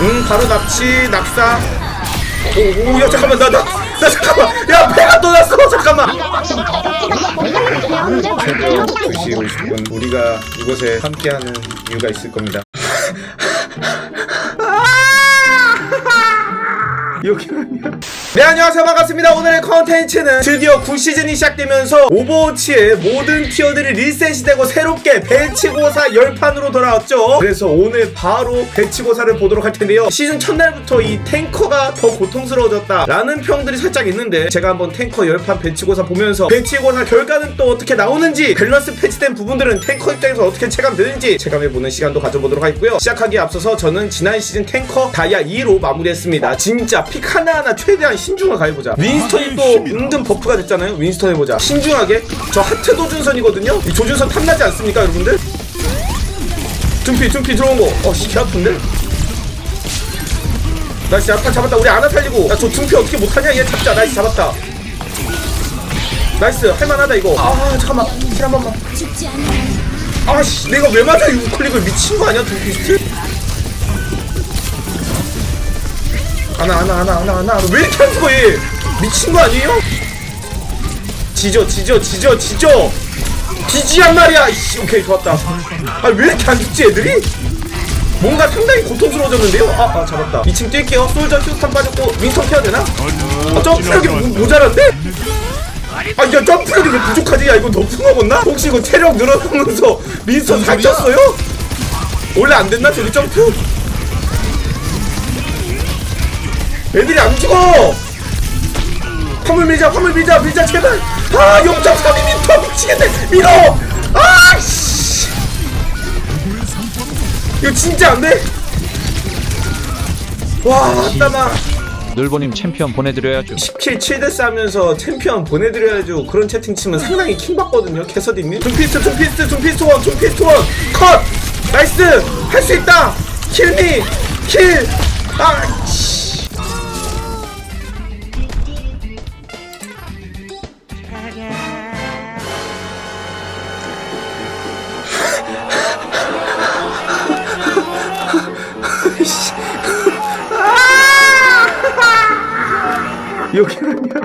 응 바로 납치 낙사. 오야 잠깐만 나나 나 잠깐만. 야 배가 떠났어 잠깐만. 최저 2시 50분 우리가 이곳에 함께하는 이유가 있을 겁니다 여기는요? 네 안녕하세요. 반갑습니다. 오늘의 컨텐츠는 드디어 9시즌이 시작되면서 오버워치의 모든 티어들이 리셋이 되고 새롭게 배치고사 열판으로 돌아왔죠. 그래서 오늘 바로 배치고사를 보도록 할 텐데요. 시즌 첫날부터 이 탱커가 더 고통스러워졌다 라는 평들이 살짝 있는데 제가 한번 탱커 열판 배치고사 보면서 배치고사 결과는 또 어떻게 나오는지 밸런스 패치된 부분들은 탱커 입장에서 어떻게 체감되는지 체감해보는 시간도 가져보도록 하겠고요. 시작하기에 앞서서 저는 지난 시즌 탱커 다이아 2로 마무리했습니다. 진짜 픽 하나하나 최대한 신중하게 가해보자. 윈스턴이 또 은근 버프가 됐잖아요. 윈스턴 해보자. 신중하게. 저 하트 도준선이거든요. 이 조준선 탐나지 않습니까 여러분들? 둠피 둠피 들어온 거. 어씨 개 아픈데? 나이스 약간 잡았다. 우리 아나 살리고. 야저 둠피 어떻게 못하냐? 얘 잡자. 나이스 잡았다. 나이스. 할만하다 이거. 아 잠깐만. 힐한 번만. 아씨. 내가 왜 맞아? 이 우클릭을 미친 거 아니야 둠피스트? 아나 아나 아나 아나 아나 왜 이렇게 안 죽어 얘 미친 거 아니에요? 지져 지져 지져 지져 지지 한 말이야 이씨 오케이 좋았다 아 왜 이렇게 안 죽지 애들이? 뭔가 상당히 고통스러워졌는데요? 아, 아 잡았다 2층 뛸게요 솔저 휴스탄 빠졌고 윈스턴 켜야 되나? 아 점프력이 모- 모자란데? 아 야 점프력이 왜 부족하지? 야 이거 너무 먹었나? 혹시 이거 체력 늘어나면서 윈스턴 살쪘어요? 원래 안 됐나 저기 점프? 애들이 안 죽어! 화물 밀자, 화물 밀자, 밀자, 제발! 아, 0.32m 미치겠네! 밀어! 아, 씨! 이거 진짜 안 돼? 와, 따마. 늘보님 챔피언 보내드려야죠. 10킬 7데스 하면서 챔피언 보내드려야죠. 그런 채팅 치면 상당히 킹받거든요. 캐서디님. 둠피스트, 둠피스트, 둠피스트 원, 둠피스트 원! 컷! 나이스! 할 수 있다! 킬미! 킬! 아, 씨. 여기는요.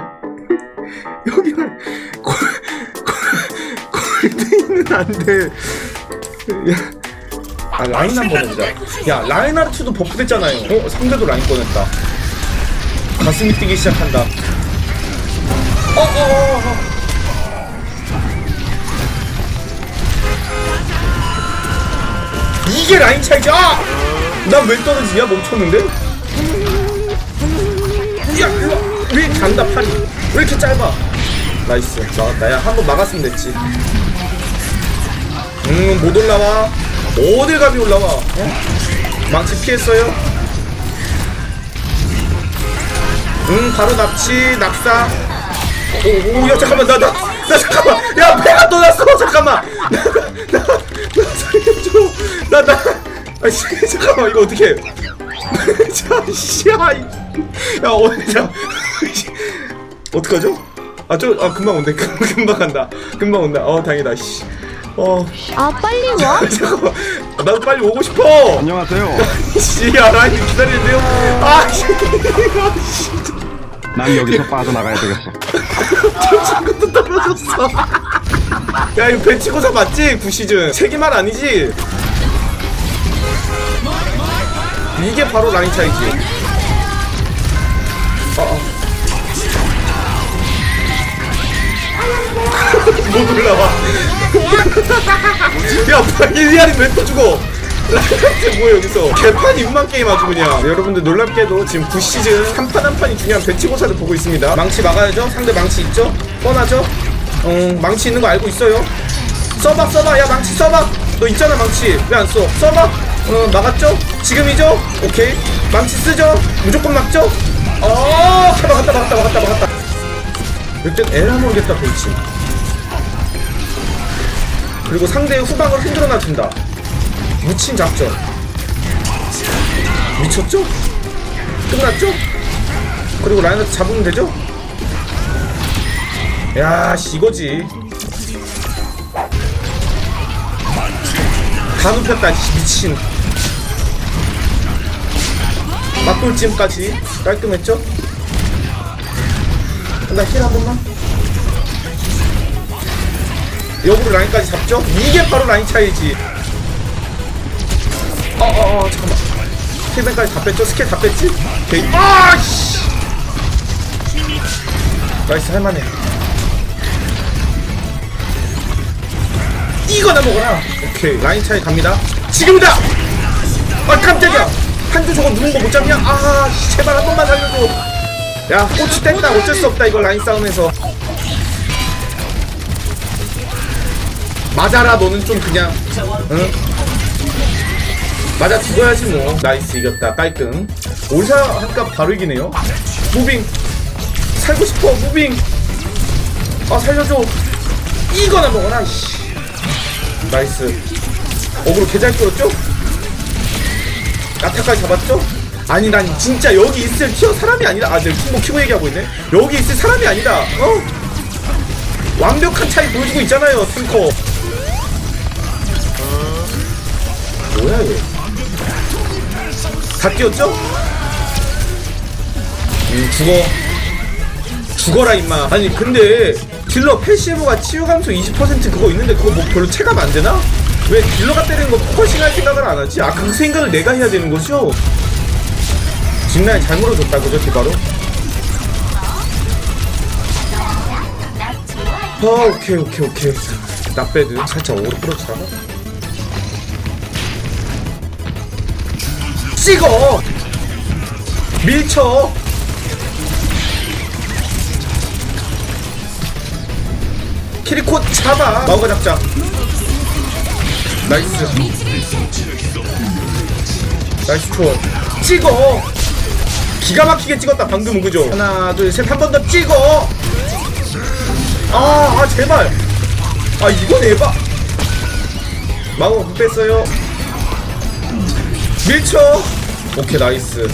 여기는 골, 골드인은 안 돼. 야, 아 라인 한 번 해보자. 야 라인 하르트도 버프 됐잖아요. 어 상대도 라인 꺼냈다. 가슴이 뛰기 시작한다. 어, 어, 어, 어. 이게 라인 차이지? 아! 난왜 떨어지냐? 멈췄는데? 간다 팔이? 왜 이렇게 짧아? 나이스. 막았다 야 한 번 막았으면 됐지. 음못 올라와. 어딜 감이 올라와? 어? 망치 피했어요? 음 바로 납치 낙사. 오야 잠깐만 나나 나 잠깐만. 야 배가 떠났어. 잠깐만. 나나나 살려줘. 나나. 아씨 잠깐만 이거 어떻게 자 씨야 야자 어떡하죠? 아저아 금방 온대 금- 금방 간다 금방 온다 어 다행이다 씨 어 아 빨리 와? 잠깐만 아, 나도 빨리 오고 싶어 안녕하세요. 씨야 라인 기다리는데요 아 씨 아, 씨. 난 여기서 빠져나가야 되겠어. 친구도 떨어졌어. 야 이거 배치고사 맞지? 9시즌 세기말 아니지? 이게 바로 라인 차이지. 못 올라와. 야 박일리아리 왜또 죽어? 라이트 뭐야 여기서? 개판 입만 게임 아주 그냥. 네, 여러분들 놀랍게도 지금 9시즌 한 판 한 판이 중요한 배치고사를 보고 있습니다. 망치 막아야죠? 상대 망치 있죠? 뻔하죠? 어 망치 있는 거 알고 있어요? 써봐 써봐. 야 망치 써봐. 너 있잖아 망치. 왜 안 써? 써봐. 어 막았죠? 지금이죠? 오케이. 망치 쓰죠? 무조건 막죠 어 막았다 막았다 막았다 막았다 일단 에라 모르겠다 돌치 그리고 상대의 후방을 흔들어 놔준다 미친 작전 미쳤죠? 끝났죠? 그리고 라인을 잡으면 되죠? 야, 씨, 이거지. 다 눕혔다, 씨, 미친. 닭돌찜까지 깔끔했죠? 나힐 한 번만. 역으로 라인까지 잡죠? 이게 바로 라인 차이지. 어어 어 잠깐만. 힐맨까지 다 뺐죠? 스킬 다 뺐지? 오케이. 아씨! 나이스 할만해. 이거나 먹어라. 오케이 라인 차이 갑니다. 지금이다! 아 깜짝이야 한주 저거 누군 거못 잡냐? 아 씨, 제발 한 번만 살려줘. 야 꼬치 뗐다. 어쩔 수 없다 이거 라인 싸움에서. 맞아라 너는 좀 그냥 응? 맞아 죽어야지 뭐. 나이스 이겼다. 깔끔. 올사 한값 바로 이기네요. 무빙. 살고 싶어 무빙. 아 살려줘. 이거나 먹어라 씨. 나이스. 어그로 개잘 끌었죠? 나타까지 잡았죠? 아니 난 진짜 여기 있을 티어 사람이 아니다 아 내가 킹보 키고 얘기하고 있네 여기 있을 사람이 아니다 어? 완벽한 차이 보여주고 있잖아요 탱커 뭐야 얘? 다 뛰었죠? 음 죽어 죽어라 임마 아니 근데 딜러 패시브가 치유 감소 20% 그거 있는데 그거 뭐 별로 체감 안 되나? 왜 딜러가 때리는 거 포커싱 할 생각을 안 하지? 아 그 생각을 내가 해야 되는 거죠? 뒷라인 잘 물어줬다 그죠 디바로? 아 오케이 오케이 오케이 나배드 살짝 오로 끌어주다가 찍어 밀쳐 키리코 잡아 마우가 잡자 나이스. 나이스 투어. 찍어! 기가 막히게 찍었다 방금은 그죠? 하나 둘 셋 한 번 더 찍어! 아, 아 제발! 아 이건 에바 못 뺐어요. 밀쳐! 오케이 나이스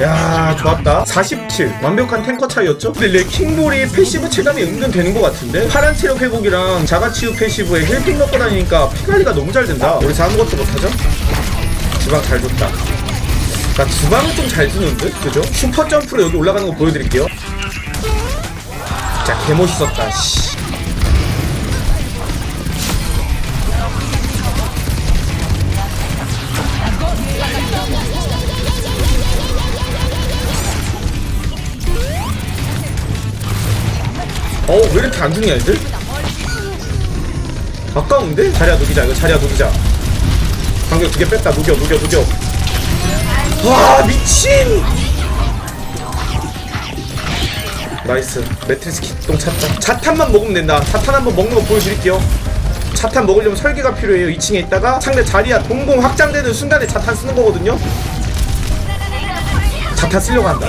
야 좋았다 47 완벽한 탱커 차이였죠? 근데 레킹볼이 패시브 체감이 은근 되는 것 같은데 파란 체력 회복이랑 자가치유 패시브에 힐핑 넣고 다니니까 피관리가 너무 잘 된다 우리서 아무것도 못하죠? 주방 잘 줬다 나 주방은 좀 잘 주는데? 그죠? 슈퍼 점프로 여기 올라가는 거 보여드릴게요 진짜 개멋있었다 씨. 어, 왜 이렇게 안 죽냐, 애들? 아까운데? 자리야, 녹이자. 이거 자리야, 녹이자. 방금 두개 뺐다. 녹여, 녹여, 녹여. 와, 미친! 나이스. 매트리스 기똥 찼다. 자탄만 먹으면 된다. 자탄 한번 먹는 거 보여드릴게요. 자탄 먹으려면 설계가 필요해요. 2층에 있다가 상대 자리야 동공 확장되는 순간에 자탄 쓰는 거거든요. 자탄 쓰려고 한다.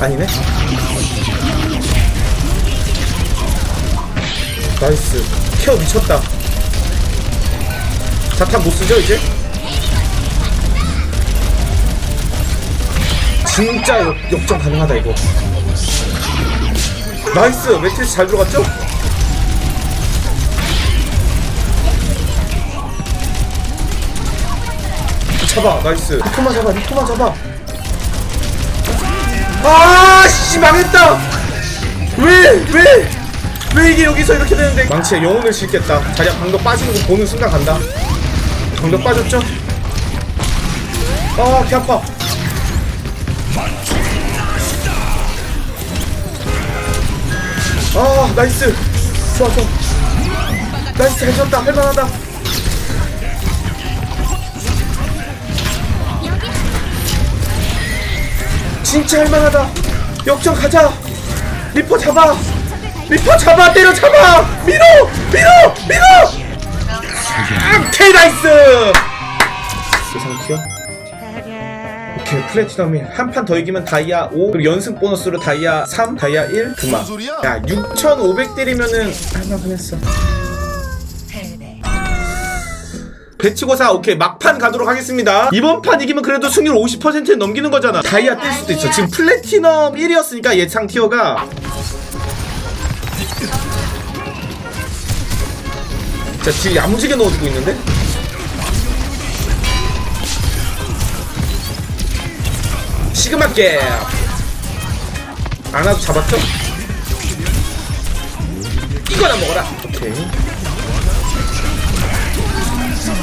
아니네. 나이스. 케어 미쳤다. 자탄 못쓰죠 이제? 진짜 역, 역전 가능하다 이거. 나이스! 매트리스 잘 들어갔죠? 잡아 나이스. 리토마 잡아 리토마 잡아. 아씨 망했다! 왜 왜? 왜 이게 여기서 이렇게 되는데. 망치에 영혼을 싣겠다. 자리야 방벽 빠지는 거 보는 순간 간다. 방벽 빠졌죠? 아귀 아파. 아 나이스. 좋아 좋아. 나이스 잘 쳤다. 할만하다. 진짜 할만하다. 역전 가자. 리퍼 잡아 리퍼 잡아 때려 잡아! 밀어! 밀어! 밀어! 오케이 나이스! 세상 튀어 오케이 플래티넘이 한 판 더 이기면 다이아 5 그리고 연승 보너스로 다이아 3 다이아 1 그만 야? 6500 때리면은 할만한 했어. 배치고사 오케이 막판 가도록 하겠습니다. 이번 판 이기면 그래도 승률 50% 넘기는 거잖아. 다이아 뜰 수도 있어. 지금 플래티넘 1이었으니까 예상 티어가 자 지금 야무지게 넣어주고 있는데? 시그마게 아나도 잡았죠? 이거나 먹어라. 오케이.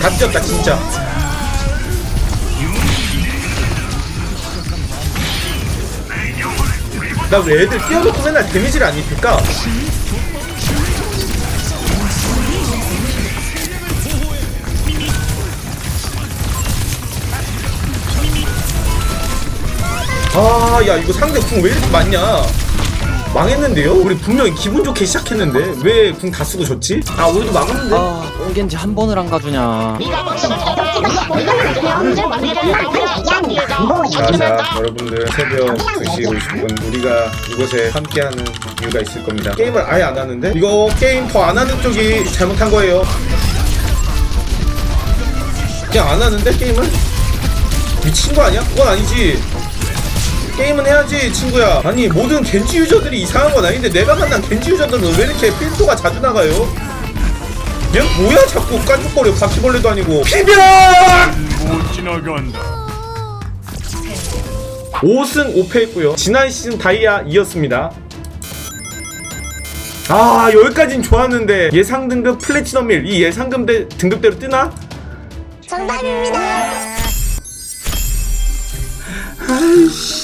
다 뛰었다 진짜. 나 왜 애들 뛰어놓고 맨날 데미지를 안 입힐까? 야, 이거 상대 궁 왜 이렇게 많냐? 망했는데요? 우리 분명히 기분 좋게 시작했는데 왜 궁 다 쓰고 졌지? 아, 우리도 망했는데? 아 뽕겐지 한 번을 안 가주냐 자, 자, 여러분들 새벽 2시 50분 우리가 이곳에 함께하는 이유가 있을 겁니다. 게임을 아예 안 하는데? 이거 게임 더 안 하는 쪽이 잘못한 거예요. 그냥 안 하는데 게임을? 미친 거 아니야? 그건 아니지. 게임은 해야지 친구야. 아니 모든 겐지 유저들이 이상한 건 아닌데 내가 만난 겐지 유저들은 왜 이렇게 필도가 자주 나가요? 얘 뭐야 자꾸 깐죽거려 바퀴벌레도 아니고! 못 지나간다. 5승 5패 했고요. 지난 시즌 다이아 2였습니다. 아 여기까진 좋았는데 예상 등급 플래티넘 1 이 예상 등급 등급대로 뜨나? 정답입니다. 왜?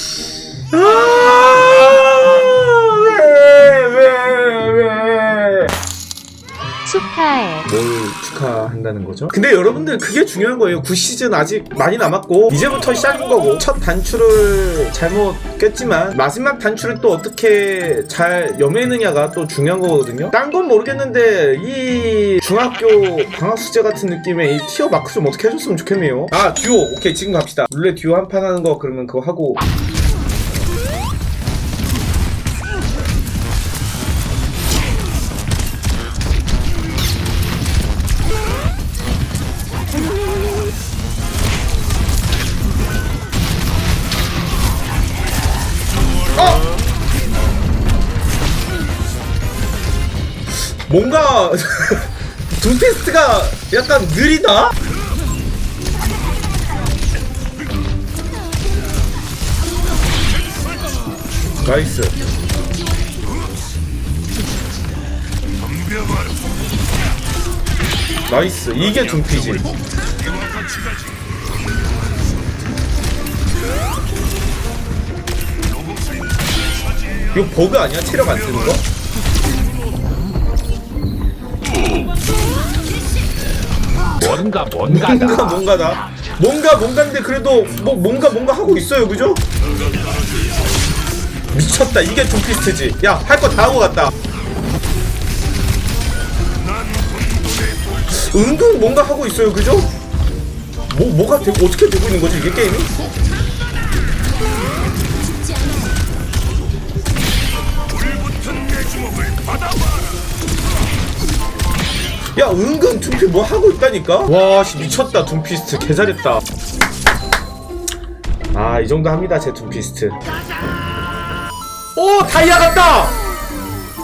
축하해. 뭘 축하한다는 거죠? 근데 여러분들 그게 중요한 거예요. 9시즌 아직 많이 남았고 이제부터 시작인 거고 첫 단추를 잘못 꼈지만 마지막 단추를 또 어떻게 잘 여매느냐가 또 중요한 거거든요. 딴 건 모르겠는데 이 중학교 방학 숙제 같은 느낌의 이 티어 마크 좀 어떻게 해줬으면 좋겠네요. 아 듀오 오케이 지금 갑시다. 룰렛 듀오 한 판 하는 거 그러면 그거 하고 뭔가 둠피스트가 약간 느리다? 나이스 나이스 이게 둠피지 이거 버그 아니야? 체력 안 쓰는 거? 뭔가 뭔가 뭔가다 뭔가다. 뭔가 뭔가인데 그래도 뭐 뭔가 뭔가 하고 있어요, 그죠? 미쳤다. 이게 둠피스트지. 야, 할 거 다 하고 갔다. 은근 뭔가 하고 있어요, 그죠? 뭐 뭐가 되고 어떻게 되고 있는 거지 이게 게임이? 야 은근 둠피 뭐 하고 있다니까? 와씨 미쳤다. 둠피스트. 개 잘했다. 아 이 정도 합니다 제 둠피스트. 오 다이아 같다!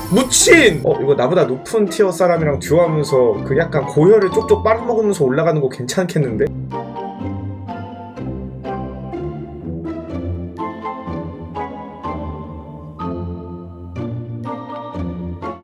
무친! 어 이거 나보다 높은 티어 사람이랑 듀오하면서 그 약간 고혈을 쪽쪽 빨아먹으면서 올라가는 거 괜찮겠는데?